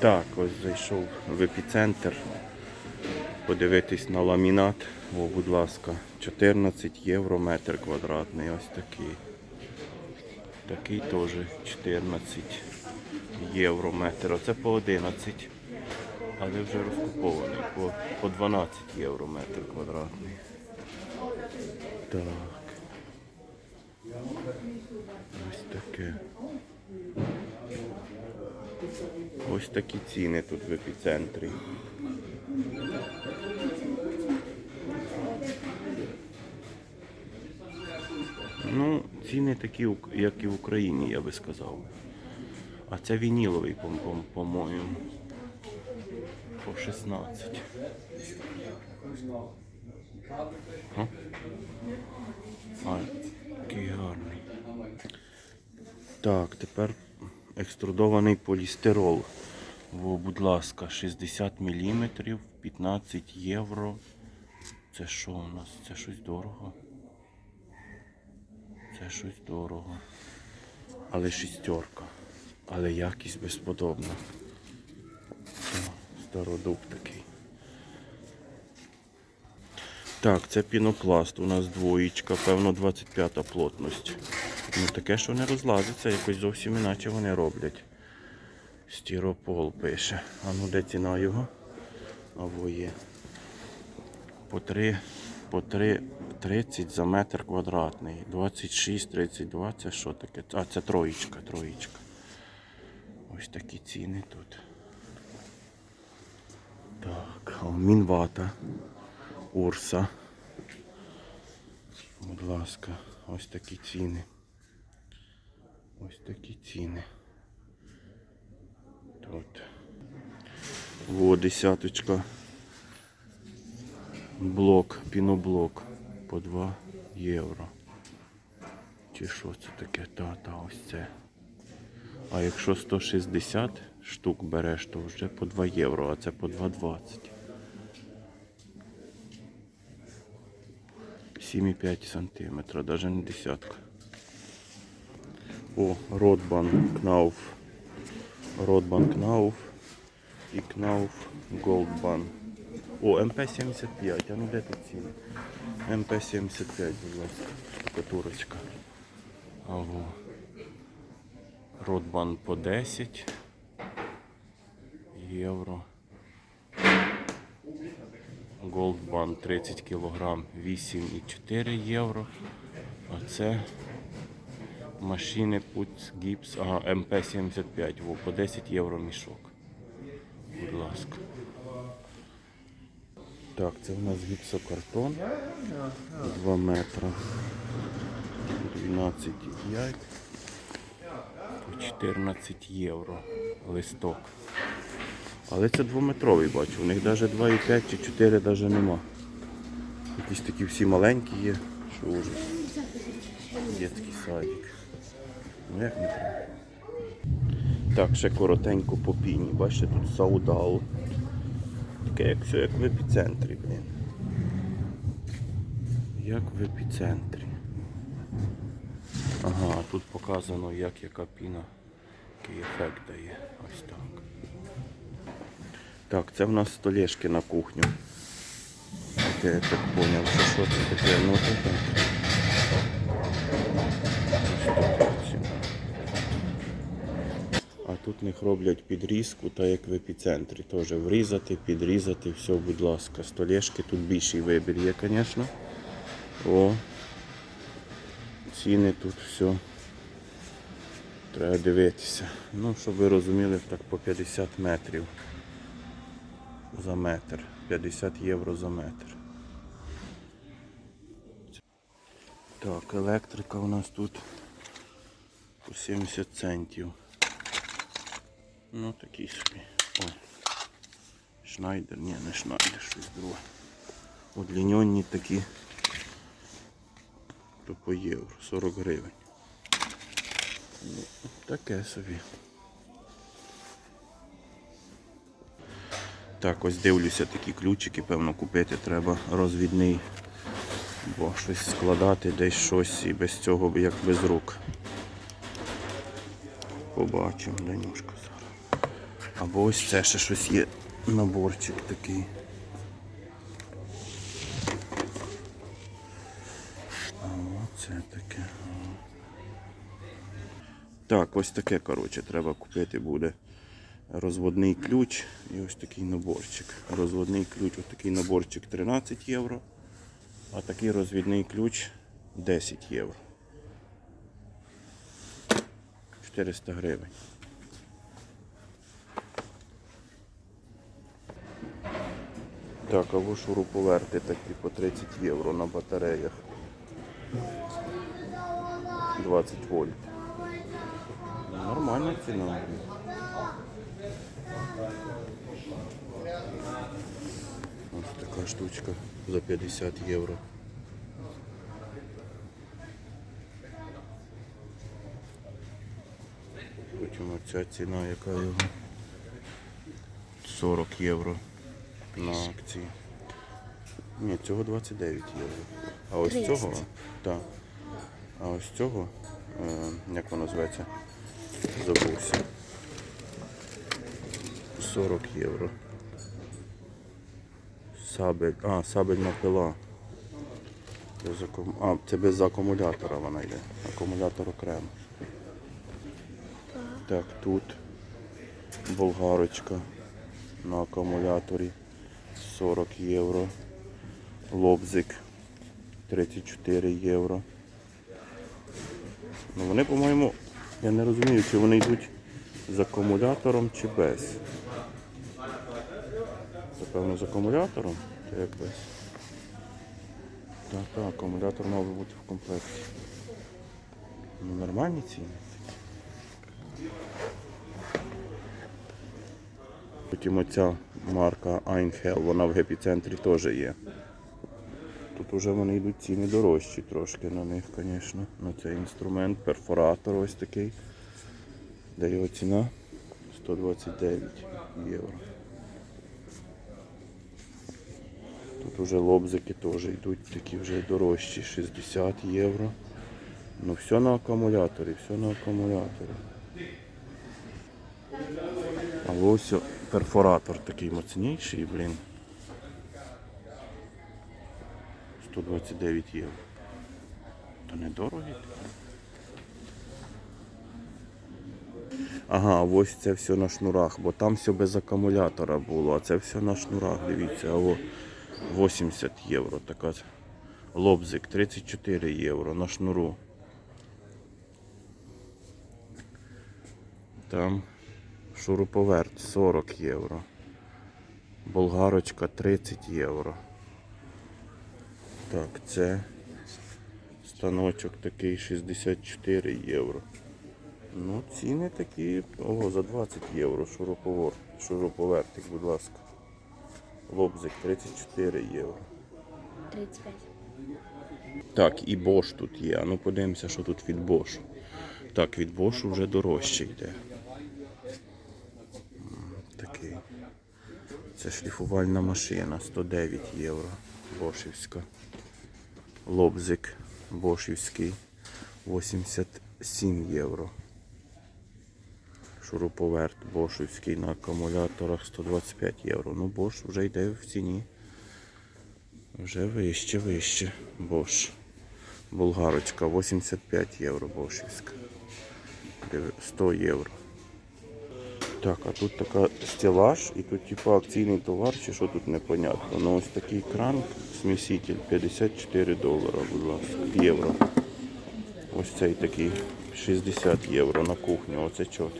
Так, ось зайшов в епіцентр. Подивитись на ламінат. О, будь ласка, 14 євро метр квадратний. Ось такий. Такий теж 14 євро метр. Оце по 11. Але вже розкупований. По, по 12 євро метр квадратний. Так. Ось таке. Ось такі ціни тут в епіцентрі. Ну, ціни такі, як і в Україні, я би сказав. А це вініловий, по- по- по-моєму. По 16. А? А, який гарний. Так, тепер екструдований полістирол. Будь ласка, 60 мм, 15 євро. Це що у нас? Це щось дорого. Це щось дорого. Але шістерка. Але якість безподобна. Стародуб такий. Так, це пінопласт. У нас двоєчка, певно, 25 плотність. Ну таке, що не розлазиться, якось зовсім іначе вони роблять. Стіропол пише. А ну де ціна його? Або є. По 3, по 3, 30 за метр квадратний. 26, 32, це що таке? А, це троєчка, троєчка. Ось такі ціни тут. Так, мінвата. Урса. Будь ласка, ось такі ціни. Ось такі ціни. Тут. Во, десяточка. Блок, піноблок по 2 євро. Чи що це таке? Та, та, ось це. А якщо 160 штук береш, то вже по 2 євро, а це по 2,20. 7,5 сантиметра, навіть не десятка. О, Ротбан Кнауф. Ротбан Кнауф і Кнауф Голдбан. О, МП-75, а ну де тут ціни? МП-75, будь ласка, штукатурочка. Ого. Ротбан по 10 євро. Голдбан 30 кг 8,4 євро. А це машини Пуц Гіпс, ага, МП-75, во, по 10 євро мішок. Будь ласка. Так, це в нас гіпсокартон 2 метра. 12,5 по 14 євро листок. Але це двометровий бачу. У них навіть 2,5 чи 4 навіть нема. Якісь такі всі маленькі є, що ужас. Дітський садик. Ну як не треба. Так, ще коротенько по піні. Бачите, тут саудал. Таке як все, як в епіцентрі, блін. Як в епіцентрі. Ага, тут показано, як яка піна, який ефект дає. Ось так. Так, це в нас столешки на кухню. Я так поняв, що це таке, ну це тут них роблять підрізку, так як в епіцентрі. Теж врізати, підрізати, все, будь ласка. Столешки тут більший вибір є, звісно. О, ціни тут все. Треба дивитися. Ну, щоб ви розуміли, так по 50 метрів за метр. 50 євро за метр. Так, електрика у нас тут по 70 центів. Ну такий собі. Ой. Шнайдер, ні, не шнайдер, щось друге. Удліньонні такі. То по євро, 40 гривень. Ну, таке собі. Так, ось дивлюся, такі ключики, певно, купити треба розвідний. Бо щось складати, десь щось і без цього як без рук. Побачимо, Данюшка. Або ось це ще щось є. Наборчик такий. А оце таке. Так, ось таке, коротше, треба купити буде. Розводний ключ і ось такий наборчик. Розводний ключ, ось такий наборчик 13 євро, а такий розвідний ключ 10 євро. 400 гривень. Так, а ви шуруповерти такі по 30 євро на батареях. 20 вольт. Нормальна ціна. Ось така штучка за 50 євро. Потім оця ціна, яка його 40 євро на акції. Ні, цього 29 євро. А ось 30. цього, так. А ось цього, е, як воно зветься? Забувся. 40 євро. Сабель. А, сабельна пила. Без акум... А, це без акумулятора вона йде. Акумулятор окремо. Так, тут болгарочка на акумуляторі 40 євро. Лобзик 34 євро. Ну вони, по-моєму, я не розумію, чи вони йдуть з акумулятором чи без. Це певно з акумулятором, чи як без. Так, так, акумулятор мав би бути в комплекті. Ну, нормальні ціни. Потім оця марка Einhell, вона в епіцентрі теж є. Тут вже вони йдуть ціни дорожчі трошки на них, звісно. На цей інструмент, перфоратор ось такий. Де його ціна? 129 євро. Тут вже лобзики теж йдуть такі вже дорожчі, 60 євро. Ну все на акумуляторі, все на акумуляторі. А ось перфоратор такий моцніший, блін. 129 євро. То недорого. Ага, ось це все на шнурах, бо там все без акумулятора було, а це все на шнурах, дивіться, о, 80 євро. Така лобзик 34 євро на шнуру. Там шуруповерт 40 євро. Болгарочка 30 євро. Так, це станочок такий 64 євро. Ну, ціни такі, ого, за 20 євро шуруповер, шуруповертик, будь ласка. Лобзик 34 євро. 35. Так, і Bosch тут є. А ну подивимося, що тут від Bosch. Так, від Bosch вже дорожче йде. М, Такий. Це шліфувальна машина 109 євро. Бошівська. Лобзик Бошівський 87 євро. Шуруповерт Бошівський на акумуляторах 125 євро. Ну, Bosch вже йде в ціні. Вже вище, вище. Bosch. Болгарочка 85 євро бошівська. 100 євро. Так, а тут така стелаж і тут типу акційний товар, чи що тут непонятно. Ну ось такий кран, сміситель 54 долара, будь ласка, євро. Ось цей такий 60 євро на кухню, оце чітко.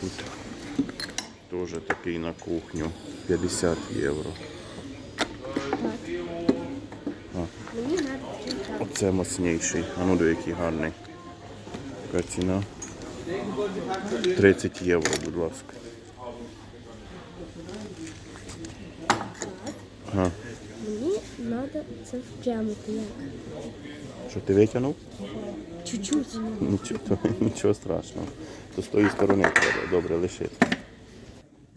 Тут теж такий на кухню 50 євро. Мені треба читати. Оце мощніший. А ну до який гарний. Яка ціна? 30 євро, будь ласка. Ага. Мені треба це як. Що ти витягнув? Чуть-чуть. Нічого, нічого страшного. То з тої сторони треба, добре лишити.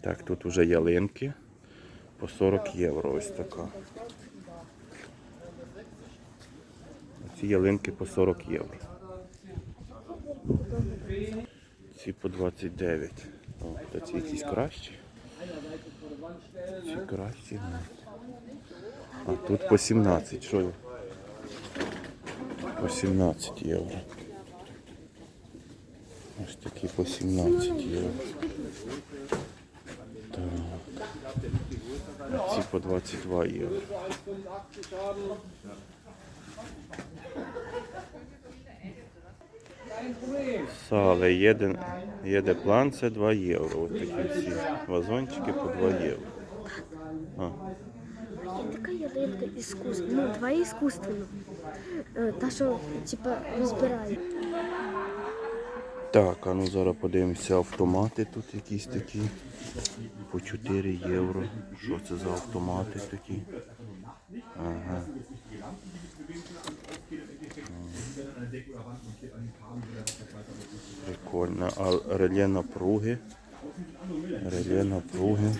Так, тут вже ялинки по 40 євро ось така. Ці ялинки по 40 євро. Ці по 29. О, та ці якісь кращі. Ці кращі. А тут по 17. Що? По 17 євро. Ось такі по 17 євро. Так. А ці по 22 євро. Сале єде, єде план, це 2 євро. Ось такі всі вазончики по 2 євро. А, Є така ялинка іскусственна. Ну, два іскусственно. Е, Та, що, типа, розбирають. Так, а ну зараз подивимося автомати тут якісь такі. По 4 євро. Що це за автомати такі? Ага. Прикольно. А реле напруги. Реле напруги.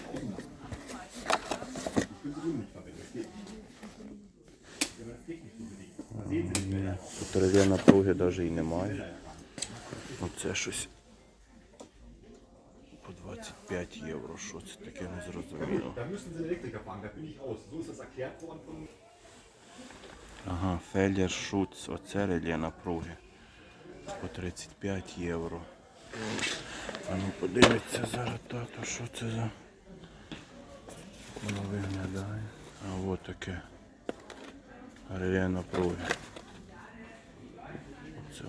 Тут реле напруги навіть і немає. Оце щось по 25 євро. Що це таке не Ага, Феллер Шуц, оце реле напруги. По 35 євро. А ну подивіться зараз тато, що це за. Воно виглядає. А от таке. Реле напруги. Оце